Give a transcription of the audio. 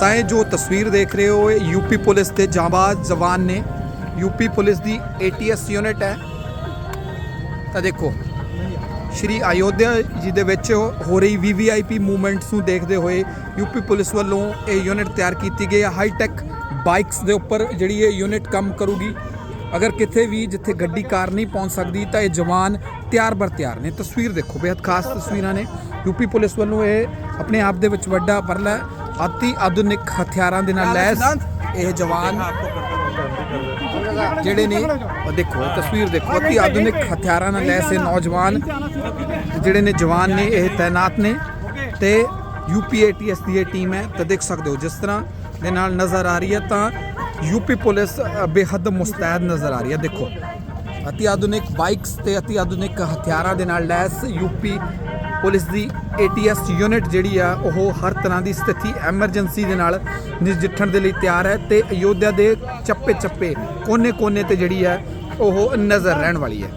ਤਾਂ ਇਹ ਜੋ ਤਸਵੀਰ ਦੇਖ ਰਹੇ ਹੋ, ਇਹ ਯੂਪੀ ਪੁਲਿਸ ਦੇ ਜਾਂਬਾਜ਼ ਜਵਾਨ ਨੇ। ਯੂਪੀ ਪੁਲਿਸ ਦੀ ਏਟੀਐਸ ਯੂਨਿਟ ਹੈ। ਤਾਂ ਦੇਖੋ, ਸ਼੍ਰੀ ਅਯੋਧਿਆ ਜੀ ਦੇ ਵਿੱਚ ਹੋ ਰਹੀ ਵੀਵੀਆਈਪੀ ਮੂਵਮੈਂਟਸ ਨੂੰ ਦੇਖਦੇ ਹੋਏ ਯੂਪੀ ਪੁਲਿਸ ਵੱਲੋਂ ਇਹ ਯੂਨਿਟ ਤਿਆਰ ਕੀਤੀ ਗਈ ਹੈ। ਹਾਈਟੈਕ ਬਾਈਕਸ ਦੇ ਉੱਪਰ ਜਿਹੜੀ ਇਹ ਯੂਨਿਟ ਕੰਮ ਕਰੂਗੀ। ਅਗਰ ਕਿਤੇ ਵੀ ਜਿੱਥੇ ਗੱਡੀ, ਕਾਰ ਨਹੀਂ ਪਹੁੰਚ ਸਕਦੀ, ਤਾਂ ਇਹ ਜਵਾਨ ਤਿਆਰ ਬਰ ਤਿਆਰ ਨੇ। ਤਸਵੀਰ ਦੇਖੋ ਬੇहद ਖਾਸ ਤਸਵੀਰਾਂ ਨੇ। ਯੂਪੀ ਪੁਲਿਸ ਵੱਲੋਂ ਇਹ ਆਪਣੇ ਆਪ ਦੇ ਵਿੱਚ ਵੱਡਾ ਪਰਲਾ ਅਤੀ ਆਧੁਨਿਕ ਹਥਿਆਰਾਂ ਦੇ ਨਾਲ ਲੈਸ। ਇਹ ਜਵਾਨ ਜਿਹੜੇ ਨੇ, ਉਹ ਦੇਖੋ ਤਸਵੀਰ ਦੇਖੋ, ਅਤੀ ਆਧੁਨਿਕ ਹਥਿਆਰਾਂ ਨਾਲ ਲੈਸ ਇਹ ਨੌਜਵਾਨ ਜਿਹੜੇ ਨੇ, ਜਵਾਨ ਨੇ, ਇਹ ਤਾਇਨਾਤ ਨੇ ਤੇ ਯੂਪੀਏਟੀਐਸ ਦੀ ਇਹ ਟੀਮ ਹੈ, ਤਾਂ ਦੇਖ ਸਕਦੇ ਹੋ ਜਿਸ ਤਰ੍ਹਾਂ ਦੇ ਨਾਲ ਨਜ਼ਰ ਆ ਰਹੀ ਹੈ, ਤਾਂ ਯੂਪੀ ਪੁਲਿਸ ਬੇਹੱਦ ਮੁਸਤੈਦ ਨਜ਼ਰ ਆ ਰਹੀ ਹੈ। ਦੇਖੋ ਅਤੀ ਆਧੁਨਿਕ ਬਾਈਕਸ ਤੇ ਅਤੀ ਆਧੁਨਿਕ ਹਥਿਆਰਾਂ ਦੇ ਨਾਲ ਲੈਸ ਯੂਪੀ ਪੁਲਿਸ ਦੀ ਏਟੀਐਸ ਯੂਨਿਟ ਜਿਹੜੀ ਆ ਉਹ ਹਰ ਤਰ੍ਹਾਂ ਦੀ ਸਥਿਤੀ ਐਮਰਜੈਂਸੀ ਦੇ ਨਾਲ ਨਜਿੱਠਣ ਦੇ ਲਈ ਤਿਆਰ ਹੈ ਤੇ ਅਯੋਧਿਆ ਦੇ ਚੱਪੇ ਚੱਪੇ ਕੋਨੇ-ਕੋਨੇ ਤੇ ਜਿਹੜੀ ਹੈ ਉਹ ਨਜ਼ਰ ਰਹਿਣ ਵਾਲੀ ਹੈ